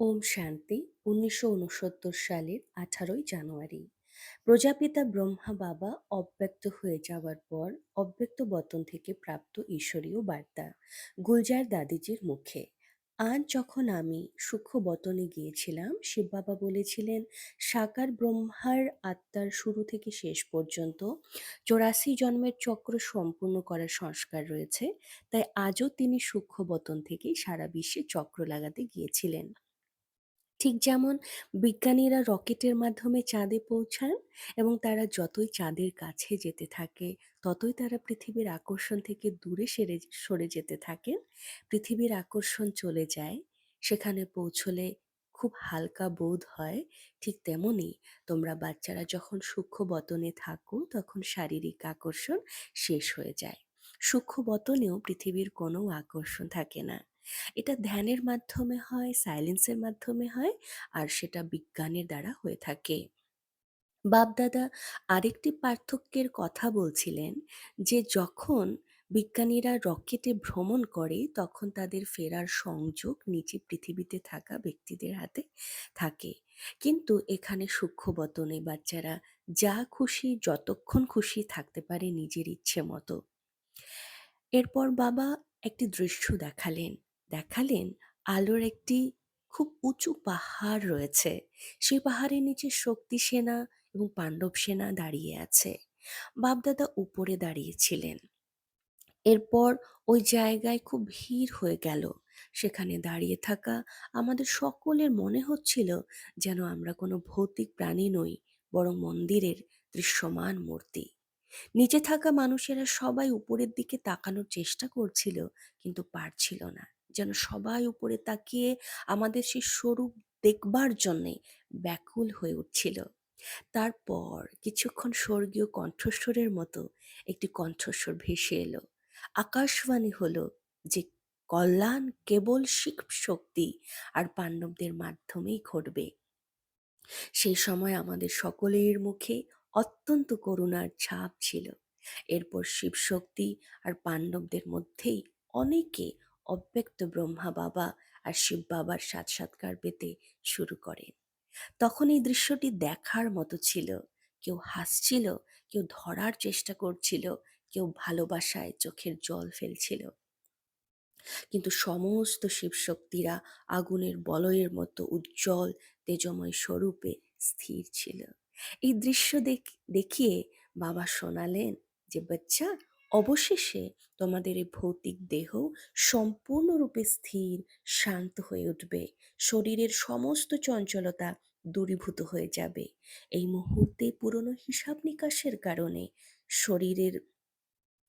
ওম শান্তি উনিশশো উনসত্তর সালের আঠারোই জানুয়ারি। প্রজাপিতা ব্রহ্মা বাবা অব্যক্ত হয়ে যাওয়ার পর অব্যক্ত বতন থেকে প্রাপ্ত ঈশ্বরীয় বার্তা গুলজার দাদিজির মুখে। আজ যখন আমি সূক্ষ্ম বতনে গিয়েছিলাম, শিব বাবা বলেছিলেন, সাকার ব্রহ্মার আত্মার শুরু থেকে শেষ পর্যন্ত চৌরাশি জন্মের চক্র সম্পূর্ণ করার সংস্কার রয়েছে। তাই আজও তিনি সূক্ষ্ম বতন থেকেই সারা বিশ্বে চক্র লাগাতে গিয়েছিলেন। ঠিক যেমন বিজ্ঞানীরা রকেটের মাধ্যমে চাঁদে পৌঁছান এবং তারা যতই চাঁদের কাছে যেতে থাকে, ততই তারা পৃথিবীর আকর্ষণ থেকে দূরে সেরে, সরে যেতে থাকেন। পৃথিবীর আকর্ষণ চলে যায়, সেখানে পৌঁছলে খুব হালকা বোধ হয়, ঠিক তেমনি তোমরা বাচ্চারা যখন সূক্ষ্ম বতনে থাকো, তখন শারীরিক আকর্ষণ শেষ হয়ে যায়। সূক্ষ্ম বতনেও পৃথিবীর কোনো আকর্ষণ থাকে না। এটা ধ্যানের মাধ্যমে হয় সাইলেন্সের মাধ্যমে হয়, আর সেটা বিজ্ঞানের দ্বারা হয়ে থাকে। বাপদাদা আরেকটি পার্থক্যের কথা বলছিলেন যে, যখন বিজ্ঞানীরা রকেটে ভ্রমণ করে, তখন তাদের ফেরার সংযোগ নিচে পৃথিবীতে থাকা ব্যক্তিদের হাতে থাকে। কিন্তু এখানে সূক্ষ্মবতনে বাচ্চারা যা খুশি, যতক্ষণ খুশি থাকতে পারে নিজের ইচ্ছে মতো। এরপর বাবা একটি দৃশ্য দেখালেন। দেখালেন আলোর একটি খুব উঁচু পাহাড় রয়েছে। সেই পাহাড়ের নিচে শক্তি সেনা এবং পাণ্ডব সেনা দাঁড়িয়ে আছে। বাপদাদা উপরে দাঁড়িয়েছিলেন। এরপর ওই জায়গায় খুব ভিড় হয়ে গেল। সেখানে দাঁড়িয়ে থাকা আমাদের সকলের মনে হচ্ছিল যেন আমরা কোনো ভৌতিক প্রাণী নই, বরং মন্দিরের দৃশ্যমান মূর্তি। নিচে থাকা মানুষেরা সবাই উপরের দিকে তাকানোর চেষ্টা করছিল, কিন্তু পারছিল না। যেন সবাই উপরে তাকিয়ে আমাদের সেই স্বরূপ দেখবার জন্যে ব্যাকুল হয়ে উঠছিল। তারপর কিছুক্ষণ স্বর্গীয় কণ্ঠস্বরের মতো একটি কণ্ঠস্বর ভেসে এলো। আকাশবাণী হলো যে, কল্যাণ কেবল শিখ শক্তি আর পাণ্ডবদের মাধ্যমেই ঘটবে। সেই সময় আমাদের সকলের মুখে অত্যন্ত করুণার ছাপ ছিল। এরপর শিবশক্তি আর পাণ্ডবদের মধ্যেই অনেকে অব্যক্ত ব্রহ্মা বাবা আর শিব বাবার সাক্ষাৎকার পেতে শুরু করেন। তখন এই দৃশ্যটি দেখার মতো ছিল। কেউ হাসছিল, কেউ ধরার চেষ্টা করছিল, কেউ ভালোবাসায় চোখের জল ফেলছিল। কিন্তু সমস্ত শিবশক্তিরা আগুনের বলয়ের মতো উজ্জ্বল, তেজময় স্বরূপে স্থির ছিল। এই দৃশ্য দেখ- দেখিয়ে বাবা শোনালেন যে, বাচ্চা অবশেষে তোমাদের এই ভৌতিক দেহ সম্পূর্ণরূপে স্থির, শান্ত হয়ে উঠবে। শরীরের সমস্ত চঞ্চলতা দূরীভূত হয়ে যাবে। এই মুহূর্তে পুরনো হিসাব নিকাশের কারণে শরীরের,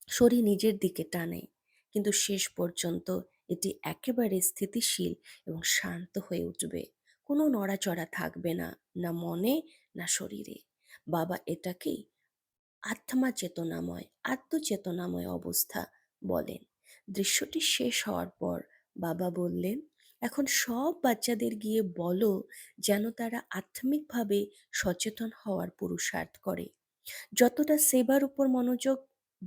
শরীর নিজের দিকে টানে। কিন্তু শেষ পর্যন্ত এটি একেবারে স্থিতিশীল এবং শান্ত হয়ে উঠবে। কোনো নড়াচড়া থাকবে না না মনে, না শরীরে। বাবা এটাকেই আত্মা চেতনাময়, আত্মচেতনাময় অবস্থা বলেন। দৃশ্যটি শেষ হওয়ার পর বাবা বললেন, এখন সব বাচ্চাদের গিয়ে বলো যেন তারা আত্মিকভাবে সচেতন হওয়ার পুরুষার্থ করে। যতটা সেবার উপর মনোযোগ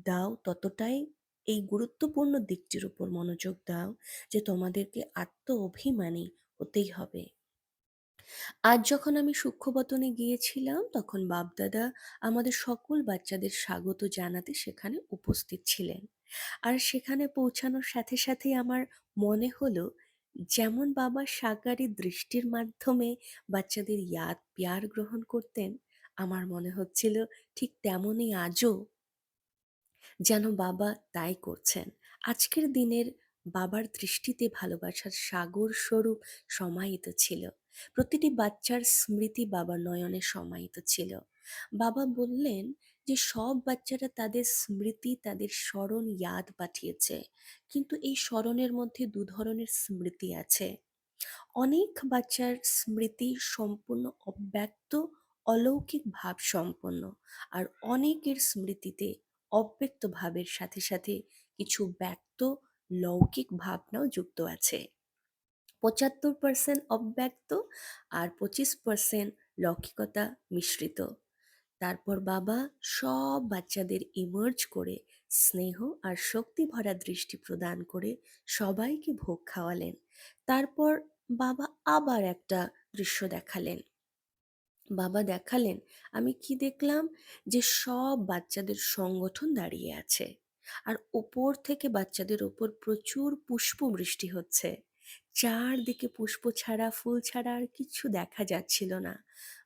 দাও, ততটাই এই গুরুত্বপূর্ণ দিকটির উপর মনোযোগ দাও যে তোমাদেরকে আত্ম অভিমানী হতেই হবে। আজ যখন আমি সূক্ষ্মবতনে গিয়েছিলাম, তখন বাপদাদা আমাদের সকল বাচ্চাদের স্বাগত জানাতে সেখানে উপস্থিত ছিলেন। আর সেখানে পৌঁছানোর সাথে সাথেই আমার মনে হলো, যেমন বাবা সাকারি দৃষ্টির মাধ্যমে বাচ্চাদের ইয়াদ প্যার গ্রহণ করতেন, আমার মনে হচ্ছিল ঠিক তেমনই আজও যেন বাবা তাই করছেন। আজকের দিনের বাবার দৃষ্টিতে ভালোবাসার সাগর স্বরূপ সমাহিত ছিল। প্রতিটি বাচ্চার স্মৃতি বাবার নয়নে সমাহিত ছিল। বাবা বললেন যে, সব বাচ্চারা তাদের স্মৃতি, তাদের স্মরণ ইয়াদ পাঠিয়েছে। কিন্তু এই স্মরণের মধ্যে দু ধরনের স্মৃতি আছে। অনেক বাচ্চার স্মৃতি সম্পূর্ণ অব্যক্ত, অলৌকিক ভাব সম্পন্ন আর অনেকের স্মৃতিতে অব্যক্ত ভাবের সাথে সাথে কিছু ব্যক্ত, লৌকিক ভাবনাও যুক্ত আছে। পঁচাত্তর পার্সেন্ট অব্যক্ত আর পঁচিশ পার্সেন্ট লৌকিকতা মিশ্রিত। তারপর বাবা সব বাচ্চাদের ইমার্জ করে স্নেহ আর শক্তি ভরা দৃষ্টি প্রদান করে সবাইকে ভোগ খাওয়ালেন। তারপর বাবা আবার একটা দৃশ্য দেখালেন। বাবা দেখালেন, আমি কি দেখলাম যে সব বাচ্চাদের সংগঠন দাঁড়িয়ে আছে আর ওপর থেকে বাচ্চাদের ওপর প্রচুর পুষ্প বৃষ্টি হচ্ছে। চারদিকে পুষ্প ছাড়া, ফুল ছাড়া আর কিছু দেখা যাচ্ছিল না।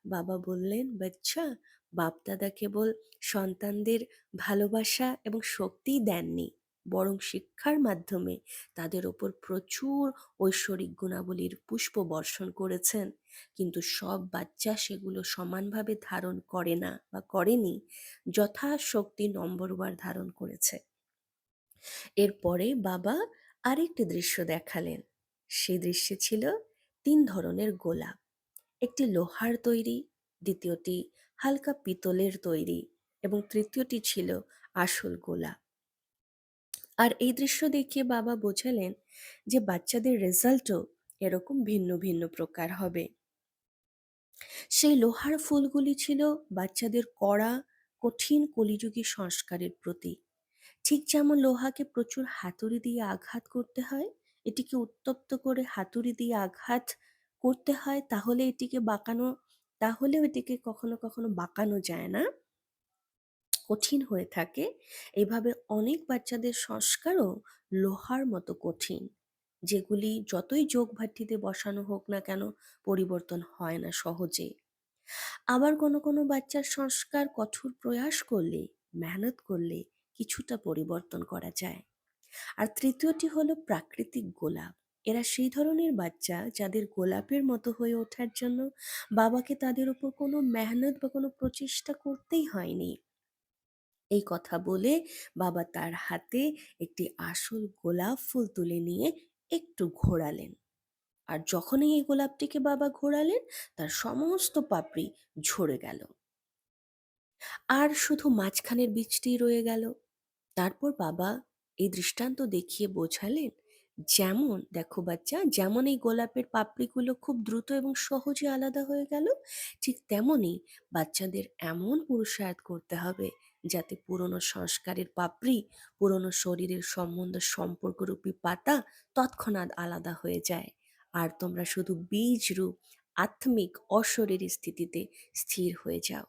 বাবা বললেন, বাচ্চা বাপদাদা কেবল সন্তানদের ভালোবাসা এবং শক্তিই দেননি, বরং শিক্ষার মাধ্যমে তাদের ওপর প্রচুর ঐশ্বরিক গুণাবলীর পুষ্প বর্ষণ করেছেন। কিন্তু সব বাচ্চা সেগুলো সমানভাবে ধারণ করে না বা করেনি, যথাশক্তি নম্বরবার ধারণ করেছে। এরপরে বাবা আরেকটি দৃশ্য দেখালেন। সেই দৃশ্যে ছিল তিন ধরনের গোলাপ। একটি লোহার তৈরি, দ্বিতীয়টি হালকা পিতলের তৈরি এবং তৃতীয়টি ছিল আসল গোলাপ। আর এই দৃশ্য দেখিয়ে বাবা বোঝালেন যে বাচ্চাদের রেজাল্টও এরকম ভিন্ন ভিন্ন প্রকার হবে। সেই লোহার ফুলগুলি ছিল বাচ্চাদের কড়া, কঠিন কলিযুগী সংস্কারের প্রতীক। ঠিক যেমন লোহাকে প্রচুর হাতুড়ি দিয়ে আঘাত করতে হয় এটিকে উত্তপ্ত করে হাতুড়ি দিয়ে আঘাত করতে হয়, তাহলে এটিকে বাঁকানো, তাহলেও এটিকে কখনো কখনো বাঁকানো যায় না। কঠিন হয়ে থাকে। এভাবে অনেক বাচ্চাদের সংস্কারও লোহার মতো কঠিন, যেগুলি যতই যোগ ভাটিতে বসানো হোক না কেন পরিবর্তন হয় না সহজে। আবার কোনো কোনো বাচ্চার সংস্কার কঠোর প্রয়াস করলে, মেহনত করলে কিছুটা পরিবর্তন করা যায়। আর তৃতীয়টি হলো প্রাকৃতিক গোলাপ। এরা সেই ধরনের বাচ্চা যাদের গোলাপের মতো হয়ে ওঠার জন্য বাবাকে তাদের উপর কোনো মেহনত বা কোনো প্রচেষ্টা করতেই হয়নি। এই কথা বলে বাবা তার হাতে একটি আসল গোলাপ ফুল তুলে নিয়ে একটু ঘোরালেন। আর যখনই এই গোলাপটিকে বাবা ঘোরালেন, তার সমস্ত পাপড়ি ঝরে গেল। আর শুধু মাঝখানের বীজটিই রয়ে গেল। তারপর বাবা এই দৃষ্টান্ত দেখিয়ে বোঝালেন, যেমন, দেখো বাচ্চা, যেমন এই গোলাপের পাপড়িগুলো খুব দ্রুত এবং সহজে আলাদা হয়ে গেল, ঠিক তেমনই বাচ্চাদের এমন পুরুষার্থ করতে হবে যাতে পুরনো সংস্কারের পাপড়ি, পুরনো শরীরের সম্বন্ধ সম্পর্করূপী পাতা তৎক্ষণাৎ আলাদা হয়ে যায়। আর তোমরা শুধু বীজ রূপ আত্মিক, অশরীরী স্থিতিতে স্থির হয়ে যাও।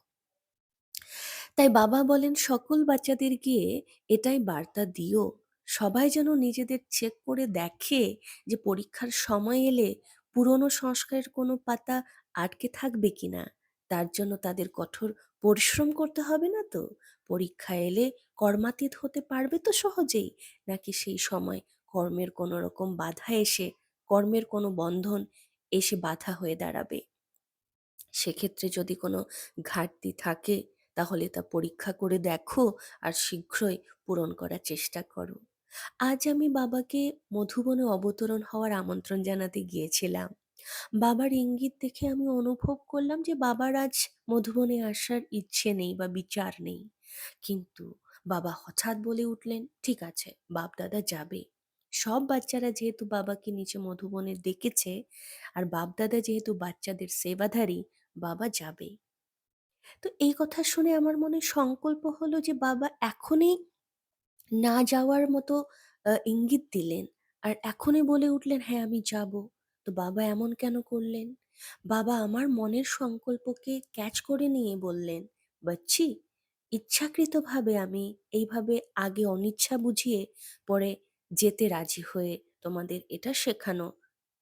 তাই বাবা বলেন, সকল বাচ্চাদের গিয়ে এটাই বার্তা দিও। সবাই যেন নিজেদের চেক করে দেখে যে পরীক্ষার সময় এলে পুরনো সংস্কারের কোনো পাতা আটকে থাকবে কিনা তার জন্য তাদের কঠোর পরিশ্রম করতে হবে না তো। পরীক্ষা এলে কর্মাতীত হতে পারবে তো সহজেই। নাকি সেই সময় কর্মের কোনো রকম বাধা এসে, কর্মের কোনো বন্ধন এসে বাধা হয়ে দাঁড়াবে? সেক্ষেত্রে যদি কোনো ঘাটতি থাকে তাহলে তা পরীক্ষা করে দেখো আর শীঘ্রই পূরণ করার চেষ্টা করো। আজ আমি বাবাকে মধুবনে অবতরণ হওয়ার আমন্ত্রণ জানাতে গিয়েছিলাম। বাবার ইঙ্গিত দেখে আমি অনুভব করলাম যে বাবার আজ মধুবনে আসার ইচ্ছে নেই বা বিচার নেই। কিন্তু বাবা হঠাৎ বলে উঠলেন, ঠিক আছে বাপ দাদা যাবে। সব বাচ্চারা যেহেতু বাবাকে নিচে মধুবনে দেখেছে, আর বাপ দাদা যেহেতু বাচ্চাদের সেবাধারী, বাবা যাবে। তো এই কথা শুনে আমার মনে সংকল্প হলো যে বাবা এখনই না যাওয়ার মতো ইঙ্গিত দিলেন। আর এখনই বলে উঠলেন, "হ্যাঁ, আমি যাব।" তো বাবা এমন কেন করলেন? বাবা আমার মনের সংকল্পকে ক্যাচ করে নিয়ে বললেন, "বাচ্চি, ইচ্ছাকৃতভাবে আমি এইভাবে আগে অনিচ্ছা বুঝিয়ে পরে যেতে রাজি হয়ে তোমাদের এটা শেখানো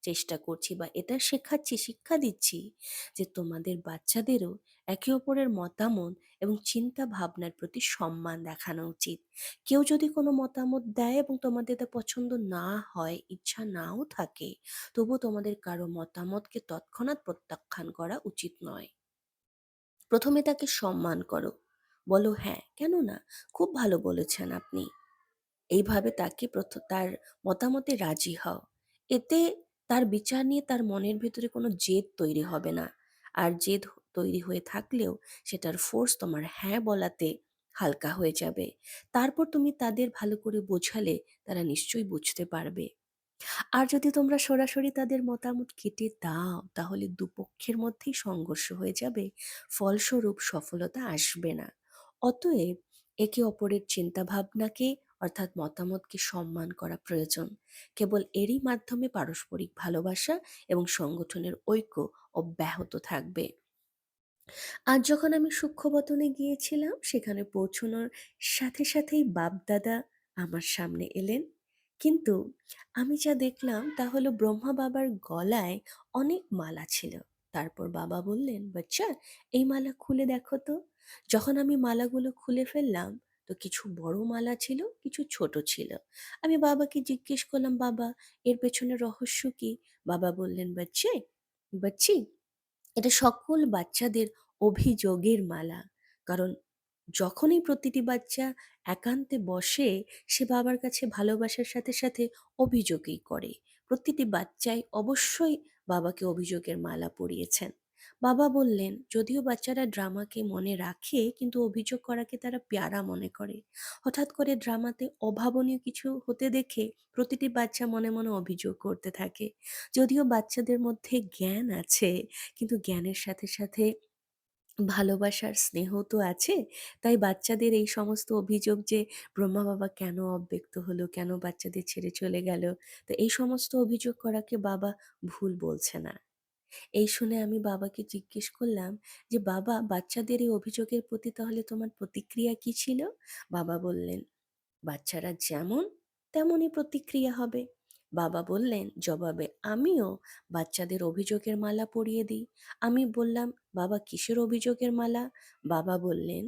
চেষ্টা করছি বা এটা শেখাচ্ছি, শিক্ষা দিচ্ছি যে তোমাদের বাচ্চাদেরও একে অপরের মতামত এবং চিন্তা ভাবনার প্রতি সম্মান দেখানো উচিত। কেউ যদি কোনো মতামত দেয় এবং তোমাদের তা পছন্দ না হয়, ইচ্ছা নাও থাকে, তবুও তোমাদের কারও মতামতকে তৎক্ষণাৎ প্রত্যাখ্যান করা উচিত নয়। প্রথমে তাকে সম্মান করো। বলো, "হ্যাঁ, কেন না? খুব ভালো বলেছেন আপনি।" এইভাবে তাকে তার মতামতে রাজি হও। এতে তার বিচার নিয়ে তার মনের ভেতরে কোনো জেদ তৈরি হবে না। আর জেদ তৈরি হয়ে থাকলেও সেটার ফোর্স তোমার হ্যাঁ বলাতে হালকা হয়ে যাবে। তারপর তুমি তাদের ভালো করে বোঝালে তারা নিশ্চয়ই বুঝতে পারবে। আর যদি তোমরা সরাসরি তাদের মতামত কেটে দাও, তাহলে দুপক্ষের মধ্যেই সংঘর্ষ হয়ে যাবে। ফলস্বরূপ সফলতা আসবে না। অতএব একে অপরের চিন্তাভাবনাকে অর্থাৎ মতামতকে সম্মান করা প্রয়োজন? কেবল এরই মাধ্যমে পারস্পরিক ভালোবাসা এবং সংগঠনের ঐক্য অব্যাহত থাকবে। আজ যখন আমি সূক্ষ্মবতনে গিয়েছিলাম, সেখানে পৌঁছানোর সাথে সাথেই বাপদাদা আমার সামনে এলেন। কিন্তু আমি যা দেখলাম তা হলো ব্রহ্মা বাবার গলায় অনেক মালা ছিল। তারপর বাবা বললেন, বাচ্চা, এই মালা খুলে দেখো তো। যখন আমি মালাগুলো খুলে ফেললাম তো কিছু বড় মালা ছিল, কিছু ছোট ছিল। আমি বাবাকে জিজ্ঞেস করলাম, বাবা, এর পেছনে রহস্য কি? বাবা বললেন, বাচ্চে, বাচ্চি, এটা সকল বাচ্চাদের অভিযোগের মালা। কারণ যখনই প্রতিটি বাচ্চা একান্তে বসে, সে বাবার কাছে ভালোবাসার সাথে সাথে অভিযোগই করে। প্রতিটি বাচ্চাই অবশ্যই বাবাকে অভিযোগের মালা পরিয়েছেন। বাবা বললেন, যদিও বাচ্চারা ড্রামাকে মনে রাখে, কিন্তু অভিযোগ করাকে তারা প্যারা মনে করে। হঠাৎ করে ড্রামাতে অভাবনীয় কিছু হতে দেখে প্রতিটি বাচ্চা মনে মনে অভিযোগ করতে থাকে। যদিও বাচ্চাদের মধ্যে জ্ঞান আছে, কিন্তু জ্ঞানের সাথে সাথে ভালোবাসার স্নেহ তো আছে, তাই বাচ্চাদের এই সমস্ত অভিযোগ যে ব্রহ্মা বাবা কেন অব্যক্ত হলো, কেন বাচ্চাদের ছেড়ে চলে গেল, তো এই সমস্ত অভিযোগ করাকে বাবা ভুল বলছে না। এই শুনে আমি বাবাকে জিজ্ঞেস করলাম যে, বাবা, বাচ্চাদের এই অভিযোগের প্রতি তাহলে তোমার প্রতিক্রিয়া কি ছিল? বাবা বললেন, বাচ্চারা যেমন তেমনই প্রতিক্রিয়া হবে। বাবা বললেন, জবাবে আমিও বাচ্চাদের অভিযোগের মালা পরিয়ে দিই। আমি বললাম, বাবা, কিসের অভিযোগের মালা? বাবা বললেন,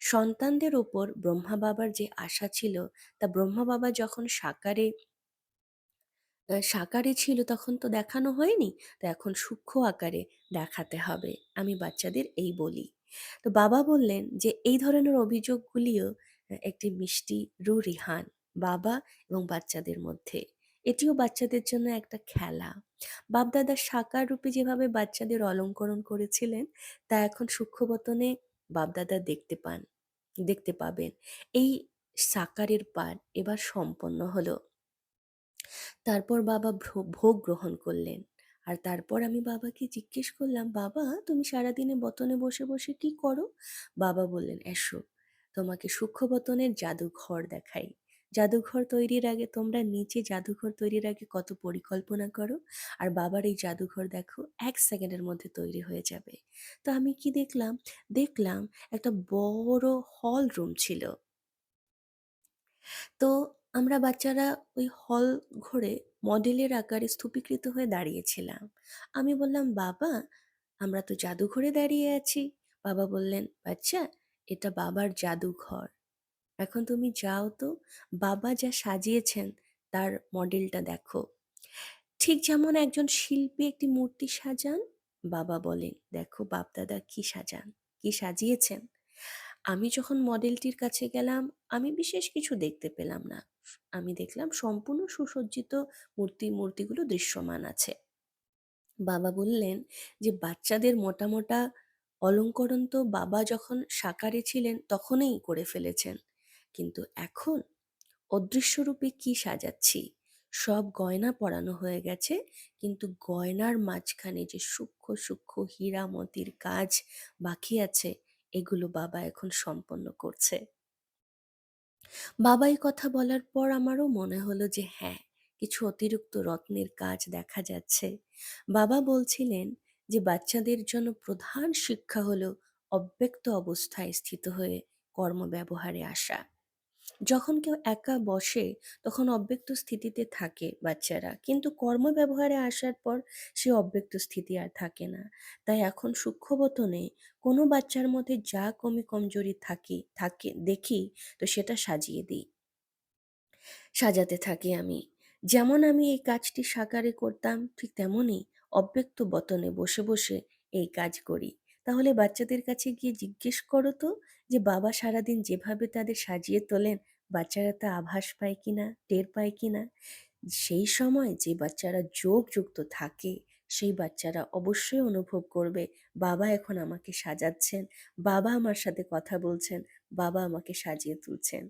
সন্তানদের ওপর ব্রহ্মা বাবার যে আশা ছিল, তা ব্রহ্মা বাবা যখন সাকারে সাকারে ছিল তখন তো দেখানো হয়নি। তো এখন সূক্ষ্ম আকারে দেখাতে হবে। আমি বাচ্চাদের এই বলি। তো বাবা বললেন যে এই ধরনের অভিযোগগুলিও একটি মিষ্টি রুরিহান বাবা এবং বাচ্চাদের মধ্যে। এটিও বাচ্চাদের জন্য একটা খেলা। বাপ-দাদা সাকার রূপে যেভাবে বাচ্চাদের অলঙ্করণ করেছিলেন, তা এখন সূক্ষ্মবতনে বাপ-দাদা দেখতে পান দেখতে পাবেন। এই সাকারের পাঠ এবার সম্পন্ন হলো। তারপর বাবা ভোগ গ্রহণ করলেন। আর তারপর আমি বাবাকে জিজ্ঞেস করলাম, "বাবা তুমি সারাদিনে বতনে বসে, বসে কি করো?" বাবা বললেন, "এসো, তোমাকে সূক্ষ্ম বতনের জাদুঘর দেখাই। জাদুঘর তৈরির আগে তোমরা নিচে জাদুঘর তৈরির আগে কত পরিকল্পনা করো, আর বাবার এই জাদুঘর দেখো এক সেকেন্ডের মধ্যে তৈরি হয়ে যাবে।" তো আমি কি দেখলাম? দেখলাম একটা বড় হল রুম ছিল। তো আমরা বাচ্চারা ওই হল ঘরে মডেলের আকারে স্তূপীকৃত হয়ে দাঁড়িয়েছিলাম। আমি বললাম, "বাবা, আমরা তো জাদুঘরে দাঁড়িয়ে আছি।" বাবা বললেন, "বাচ্চা, এটা বাবার জাদুঘর। এখন তুমি যাও তো, বাবা যা সাজিয়েছেন তার মডেলটা দেখো।" ঠিক যেমন একজন শিল্পী একটি মূর্তি সাজান, বাবা বলেন, "দেখো বাপ-দাদা কি সাজান, কি সাজিয়েছেন।" আমি যখন মডেলটির কাছে গেলাম, আমি বিশেষ কিছু দেখতে পেলাম না। আমি দেখলাম সম্পূর্ণ সুসজ্জিত মূর্তি মূর্তিগুলো দৃশ্যমান আছে। বাবা বললেন যে, "বাচ্চাদের মোটা, মোটা অলংকরণ তো বাবা যখন সাকারে ছিলেন তখনই করে ফেলেছেন। কিন্তু এখন অদৃশ্যরূপে কি সাজাচ্ছি? সব গয়না পরানো হয়ে গেছে, কিন্তু গয়নার মাঝখানে যে সূক্ষ্ম, সূক্ষ্ম হীরা মতির কাজ বাকি আছে, এগুলো বাবা এখন সম্পন্ন করছে।" বাবাই কথা বলার পর আমারও মনে হলো যে হ্যাঁ, কিছু অতিরিক্ত রত্নের কাজ দেখা যাচ্ছে। বাবা বলছিলেন যে বাচ্চাদের জন্য প্রধান শিক্ষা হলো অব্যক্ত অবস্থায় স্থিত হয়ে কর্ম ব্যবহারে আসা। যখন কেউ একা বসে তখন অব্যক্ত স্থিতিতে থাকে বাচ্চারা। কিন্তু কর্মব্যবহারে আসার পর সে অব্যক্ত স্থিতি আর থাকে না। তাই এখন সূক্ষ্মবতনে কোনো বাচ্চার মধ্যে যা কমি কমজোরি থাকি থাকে দেখি তো সেটা সাজিয়ে দিই। সাজাতে থাকি আমি। যেমন আমি এই কাজটি সাকারে করতাম ঠিক তেমনই অব্যক্ত বতনে বসে, বসে এই কাজ করি। তাহলে বাচ্চাদের কাছে গিয়ে জিজ্ঞেস করো তো যে বাবা সারাদিন যেভাবে তাদের সাজিয়ে তোলেন বাচ্চারা তা আভাস পায় কিনা, টের পায় কি না সেই সময় যে বাচ্চারা যোগযুক্ত থাকে সেই বাচ্চারা অবশ্যই অনুভব করবে বাবা এখন আমাকে সাজাচ্ছেন, বাবা আমার সাথে কথা বলছেন, বাবা আমাকে সাজিয়ে তুলছেন।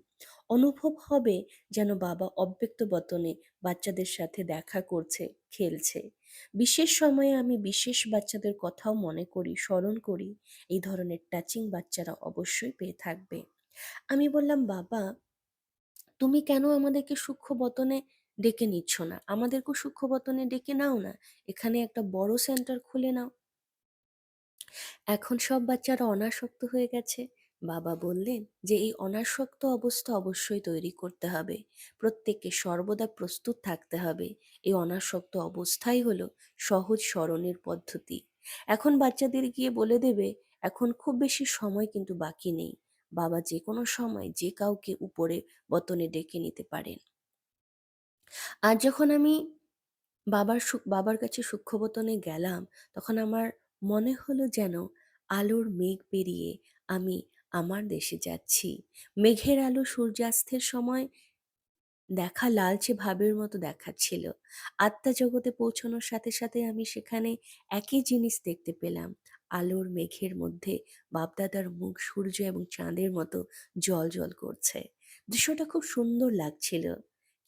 অনুভব হবে যেন বাবা অব্যক্ত বতনে বাচ্চাদের সাথে দেখা করছে, খেলছে। বিশেষ সময়ে আমি বিশেষ বাচ্চাদের কথাও মনে করি, স্মরণ করি। এই ধরনের টাচিং বাচ্চারা অবশ্যই পেয়ে থাকবে। আমি বললাম, "বাবা তুমি কেন আমাদেরকে সূক্ষ্ম বতনে ডেকে নিচ্ছ না? আমাদেরকেও সূক্ষ্ম বতনে ডেকে নাও না। এখানে একটা বড় সেন্টার খুলে নাও। এখন সব বাচ্চারা অনাসক্ত হয়ে গেছে। বাবা বললেন যে এই অনাসক্ত অবস্থা অবশ্যই তৈরি করতে হবে। প্রত্যেককে সর্বদা প্রস্তুত থাকতে হবে। এই অনাসক্ত অবস্থাই হলো সহজ স্মরণের পদ্ধতি। এখন বাচ্চাদের গিয়ে বলে দেবে এখন খুব বেশি সময় কিন্তু বাকি নেই। বাবা যে কোনো সময় যে কাউকে উপরে বতনে ডেকে নিতে পারেন। আর যখন আমি বাবার বাবার কাছে সূক্ষ্মবতনে গেলাম, তখন আমার মনে হলো যেন আলোর মেঘ পেরিয়ে আমি আমার দেশে যাচ্ছি। মেঘের আলো সূর্যাস্তের সময় দেখা লালচে ভাবের মতো দেখাচ্ছিল। আত্মা জগতে পৌঁছানোর সাথে, সাথে আমি সেখানে একই জিনিস দেখতে পেলাম। আলোর মেঘের মধ্যে বাপদাদার মুখ সূর্য এবং চাঁদের মতো জ্বলজ্বল করছে। দৃশ্যটা খুব সুন্দর লাগছিল।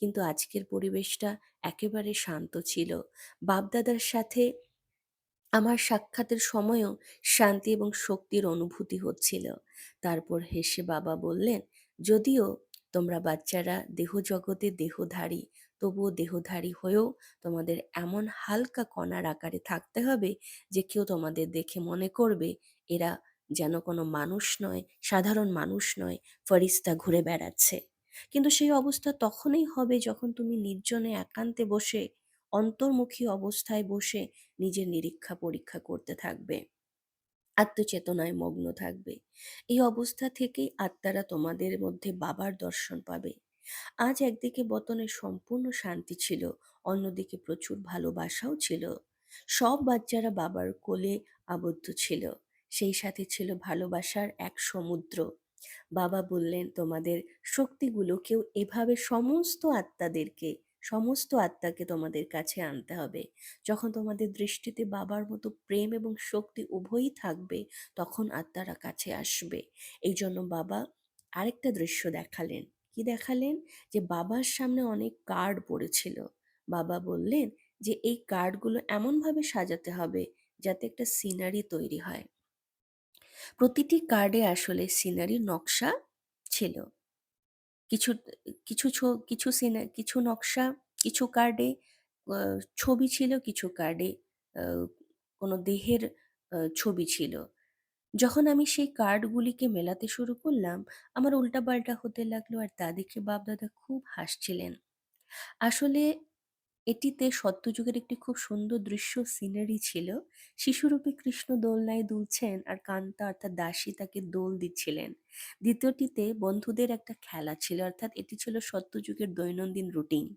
কিন্তু আজকের পরিবেশটা একেবারে শান্ত ছিল। বাপদাদার সাথে আমার সাক্ষাতের সময়ও শান্তি এবং শক্তির অনুভূতি হচ্ছিল। তারপর হেসে বাবা বললেন, যদিও তোমরা বাচ্চারা দেহজগতে দেহধারী, তবুও দেহধারী হয়েও তোমাদের এমন হালকা কণার আকারে থাকতে হবে যে কেউ তোমাদের দেখে মনে করবে এরা যেন কোনো মানুষ নয়, সাধারণ মানুষ নয়, ফরিস্তা ঘুরে বেড়াচ্ছে। কিন্তু সেই অবস্থা তখনই হবে যখন তুমি নির্জনে একান্তে বসে অন্তর্মুখী অবস্থায় বসে নিজের নিরীক্ষা পরীক্ষা করতে থাকবে। আত্মচেতনায় মগ্ন থাকবে। এই অবস্থা থেকেই আত্মারা তোমাদের মধ্যে বাবার দর্শন পাবে। আজ একদিকে বতনে সম্পূর্ণ শান্তি ছিল, অন্যদিকে প্রচুর ভালোবাসাও ছিল। সব বাচ্চারা বাবার কোলে আবদ্ধ ছিল। সেই সাথে ছিল ভালোবাসার এক সমুদ্র। বাবা বললেন, তোমাদের শক্তিগুলোকেও এভাবে সমস্ত আত্মাদেরকে সমস্ত আত্মাকে তোমাদের কাছে আনতে হবে। যখন তোমাদের দৃষ্টিতে বাবার মতো প্রেম এবং শক্তি উভয়ই থাকবে, তখন আত্মারা কাছে আসবে। এই জন্য বাবা আরেকটা দৃশ্য দেখালেন। কি দেখালেন? যে বাবার সামনে অনেক কার্ড পড়েছিল। বাবা বললেন যে, এই কার্ডগুলো এমনভাবে সাজাতে হবে যাতে একটা সিনারি তৈরি হয়। প্রতিটি কার্ডে আসলে সিনারির নকশা ছিল। কিছু কিছু কিছু সিনা, কিছু নকশা, কিছু কার্ডে ছবি ছিল, কিছু কার্ডে কোনো দেহের ছবি ছিল। যখন আমি সেই কার্ডগুলিকে মেলাতে শুরু করলাম, আমার উল্টাপাল্টা হতে লাগল আর তা দেখে বাপদাদা খুব হাসছিলেন। আসলে এটিতে সত্যযুগের একটি খুব সুন্দর দৃশ্য সিনারি ছিল। শিশুরূপী কৃষ্ণ দোলনায় দুলছেন আর কান্তা অর্থাৎ দাসী তাকে দোল দিচ্ছিলেন। দ্বিতীয়টিতে বন্ধুদের একটা খেলা ছিল, অর্থাৎ এটি ছিল সত্যযুগের দৈনন্দিন রুটিন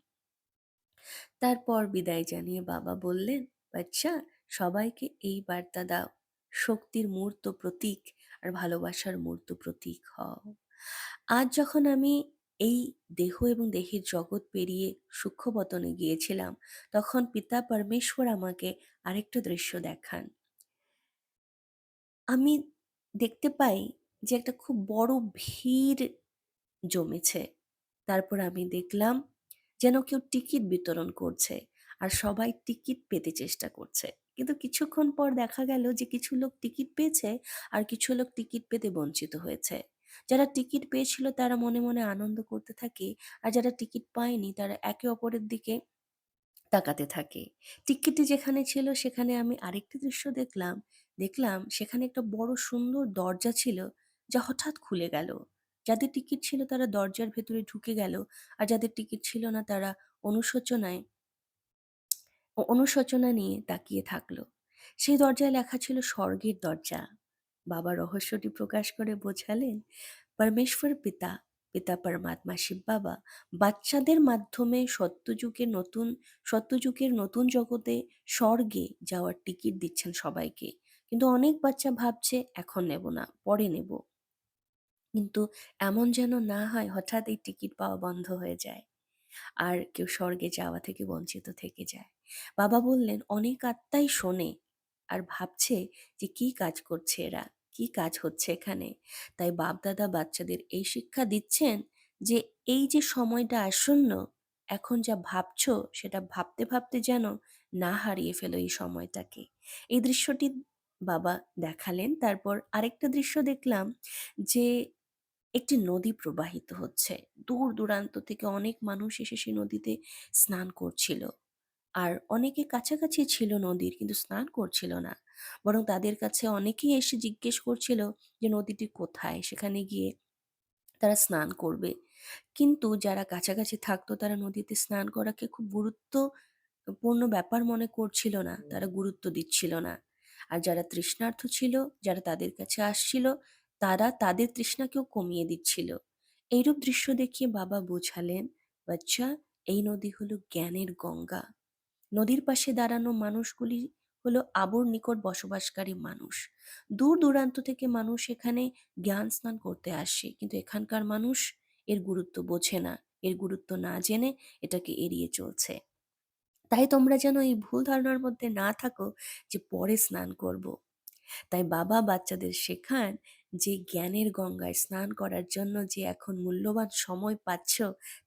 তারপর বিদায় জানিয়ে বাবা বললেন, বাচ্চা, সবাইকে এই বার্তা দাও। শক্তির মূর্ত প্রতীক আর ভালোবাসার মূর্ত প্রতীক হও। আজ যখন আমি এই দেহ এবং দেহের জগৎ পেরিয়ে সূক্ষ্মবতনে গিয়েছিলাম, তখন পিতা পরমেশ্বর আমাকে আরেকটা দৃশ্য দেখান। আমি দেখতে পাই যে একটা খুব বড় ভিড় জমেছে। তারপর আমি দেখলাম যেন কেউ টিকিট বিতরণ করছে আর সবাই টিকিট পেতে চেষ্টা করছে। কিন্তু কিছুক্ষণ পর দেখা গেল যে কিছু লোক টিকিট পেয়েছে আর কিছু লোক টিকিট পেতে বঞ্চিত হয়েছে। যারা টিকিট পেয়েছিল তারা মনে মনে আনন্দ করতে থাকে আর যারা টিকিট পায়নি তারা একে অপরের দিকে তাকাতে থাকে। টিকিটটি যেখানে ছিল সেখানে আমি আরেকটি দৃশ্য দেখলাম। দেখলাম সেখানে একটা বড় সুন্দর দরজা ছিল যা হঠাৎ খুলে গেল। যাদের টিকিট ছিল তারা দরজার ভেতরে ঢুকে গেল আর যাদের টিকিট ছিল না তারা অনুশোচনায়, অনুশোচনা নিয়ে তাকিয়ে থাকল। সেই দরজায় লেখা ছিল স্বর্গের দরজা। বাবা রহস্যটি প্রকাশ করে বোঝালেন, পরমেশ্বর পিতা পিতা পরমাত্মা, শিব বাবা, বাচ্চাদের মাধ্যমে সত্যযুগের নতুন সত্যযুগের নতুন জগতে স্বর্গে যাওয়ার টিকিট দিচ্ছেন সবাইকে। কিন্তু অনেক বাচ্চা ভাবছে, এখন নেব না, পরে নেব। কিন্তু এমন যেন না হয়, হঠাৎ এই টিকিট পাওয়া বন্ধ হয়ে যায়। আর কেউ স্বর্গে যাওয়া থেকে বঞ্চিত থেকে যায়। বাবা বললেন, অনেক আত্মাই শোনে আর ভাবছে যে কি কাজ করছে এরা। কি কাজ হচ্ছে এখানে? তাই বাপদাদা বাচ্চাদের এই শিক্ষা দিচ্ছেন যে, এই যে সময়টা আসন্ন, এখন যা ভাবছ সেটা ভাবতে ভাবতে যেন না হারিয়ে ফেলো এই সময়টাকে। এই দৃশ্যটি বাবা দেখালেন। তারপর আরেকটা দৃশ্য দেখলাম যে, একটি নদী প্রবাহিত হচ্ছে। দূর দূরান্ত থেকে অনেক মানুষ এসে সেই নদীতে স্নান করছিল। আর অনেকে কাছাকাছি ছিল নদীর কিন্তু স্নান করছিল না। বরং তাদের কাছে অনেকেই এসে জিজ্ঞেস করছিল যে, নদীটি কোথায়? সেখানে গিয়ে তারা স্নান করবে। কিন্তু যারা কাছাকাছি থাকতো, তারা নদীতে স্নান করাকে খুব গুরুত্বপূর্ণ ব্যাপার মনে করছিল না। তারা গুরুত্ব দিচ্ছিল না। আর যারা তৃষ্ণার্থ ছিল, যারা তাদের কাছে আসছিল, তারা তাদের তৃষ্ণাকেও কমিয়ে দিচ্ছিল। এইরূপ দৃশ্য দেখিয়ে বাবা বোঝালেন, বাচ্চা, এই নদী হলো জ্ঞানের গঙ্গা। নদীর পাশে দাঁড়ানো মানুষগুলি হলো আবর নিকট বসবাসকারী মানুষ। দূর দূরান্ত থেকে মানুষ এখানে জ্ঞান স্নান করতে আসে, কিন্তু এখানকার মানুষ এর গুরুত্ব বোঝে না, এর গুরুত্ব না জেনে এটাকে এড়িয়ে চলছে। তাই তোমরা যেন এই ভুল ধারণার মধ্যে না থাকো যে পরে স্নান করব। তাই বাবা বাচ্চাদের শেখান যে জ্ঞানের গঙ্গায় স্নান করার জন্য যে এখন মূল্যবান সময় পাচ্ছ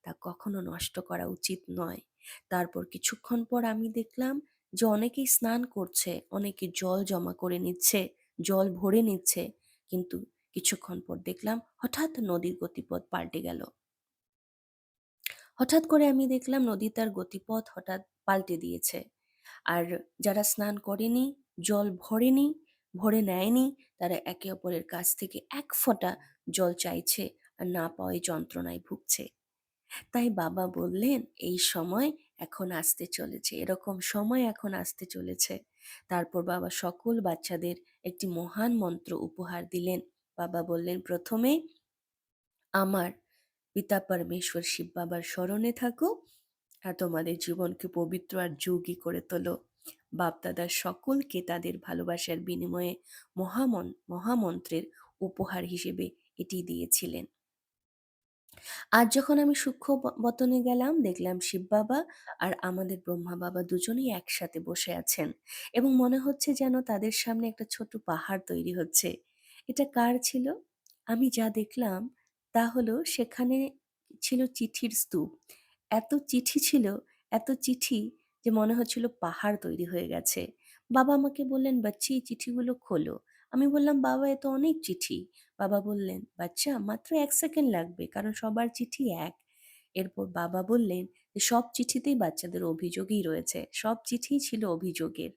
তা কখনো নষ্ট করা উচিত নয়। তারপর কিছুক্ষণ পর আমি দেখলাম যে অনেকেই স্নান করছে, অনেকে জল জমা করে নিচ্ছে, জল ভরে নিচ্ছে। কিন্তু কিছুক্ষণ পর দেখলাম হঠাৎ নদীর গতিপথ পাল্টে গেল। হঠাৎ করে আমি দেখলাম নদী তার গতিপথ হঠাৎ পাল্টে দিয়েছে। আর যারা স্নান করেনি, জল ভরেনি, ভরে নেয়নি, তারা একে অপরের কাছ থেকে এক ফোঁটা জল চাইছে আর না পাওয়ায় যন্ত্রণায় ভুগছে। তাই বাবা বললেন, এই সময় এখন আসতে চলেছে, এরকম সময় এখন আসতে চলেছে। তারপর বাবা সকল বাচ্চাদের একটি মহান মন্ত্র উপহার দিলেন। বাবা বললেন, প্রথমে আমার পিতা পরমেশ্বর শিব বাবার স্মরণে থাকো আর তোমাদের জীবনকে পবিত্র আর যোগী করে তোলো। বাপদাদার সকলকে তাদের ভালোবাসার বিনিময়ে মহামন, মহামন্ত্রের উপহার হিসেবে এটি দিয়েছিলেন। আজ যখন আমি সূক্ষ্ম বতনে গেলাম, দেখলাম শিব বাবা আর আমাদের ব্রহ্মা বাবা দুজনেই একসাথে বসে আছেন এবং মনে হচ্ছে যেন তাদের সামনে একটা ছোট পাহাড় তৈরি হচ্ছে। এটা কার ছিল? আমি যা দেখলাম তা হলো সেখানে ছিল চিঠির স্তূপ। এত চিঠি ছিল, এত চিঠি যে মনে হচ্ছিল পাহাড় তৈরি হয়ে গেছে। বাবা আমাকে বললেন, বাচ্চি, এই চিঠিগুলো খোলো। আমি বললাম, বাবা, এ তো অনেক চিঠি। বাবা বললেন, বাচ্চা, মাত্র এক সেকেন্ড লাগবে, কারণ সবার চিঠি এক। এরপর বাবা বললেন, যে সব চিঠিতেই বাচ্চাদের অভিযোগই রয়েছে, সব চিঠিই ছিল অভিযোগের।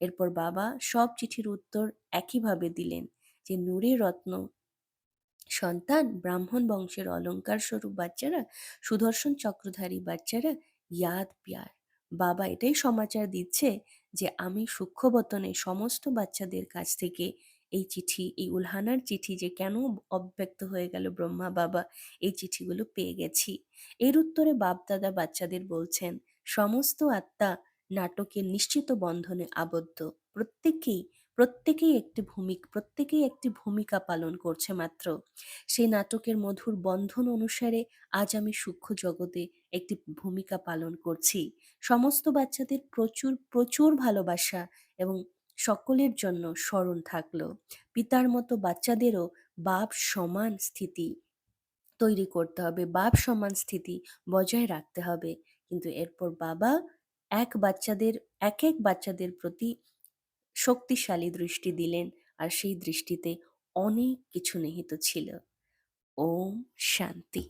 এরপর বাবা সব চিঠির উত্তর একইভাবে দিলেন, যে নূরের রত্ন সন্তান, ব্রাহ্মণ বংশের অলংকার স্বরূপ বাচ্চারা, সুদর্শন চক্রধারী বাচ্চারা, ইয়াদ প্যার। বাবা এটাই সমাচার দিচ্ছে যে আমি সূক্ষ্মবতনে সমস্ত বাচ্চাদের কাছ থেকে এই চিঠি, এই উলহানার চিঠি যে কেন অব্যক্ত হয়ে গেল ব্রহ্মা বাবা, এই চিঠিগুলো পেয়ে গেছি। এর উত্তরে বাপদাদা বাচ্চাদের বলছেন, সমস্ত আত্মা নাটকের নিশ্চিত বন্ধনে আবদ্ধ। প্রত্যেকেই প্রত্যেকেই একটি ভূমিক, প্রত্যেকেই একটি ভূমিকা পালন করছে মাত্র। সেই নাটকের মধুর বন্ধন অনুসারে আজ আমি সূক্ষ্ম জগতে একটি ভূমিকা পালন করছি। সমস্ত বাচ্চাদের প্রচুর প্রচুর ভালোবাসা এবং সকলের জন্য স্মরণ থাকল। পিতার মতো বাচ্চাদেরও বাপ সমান স্থিতি তৈরি করতে হবে, বাপ সমান স্থিতি বজায় রাখতে হবে। কিন্তু এরপর বাবা এক বাচ্চাদের, এক এক বাচ্চাদের প্রতি শক্তিশালী দৃষ্টি দিলেন আর সেই দৃষ্টিতে অনেক কিছু নিহিত ছিল। ওম শান্তি।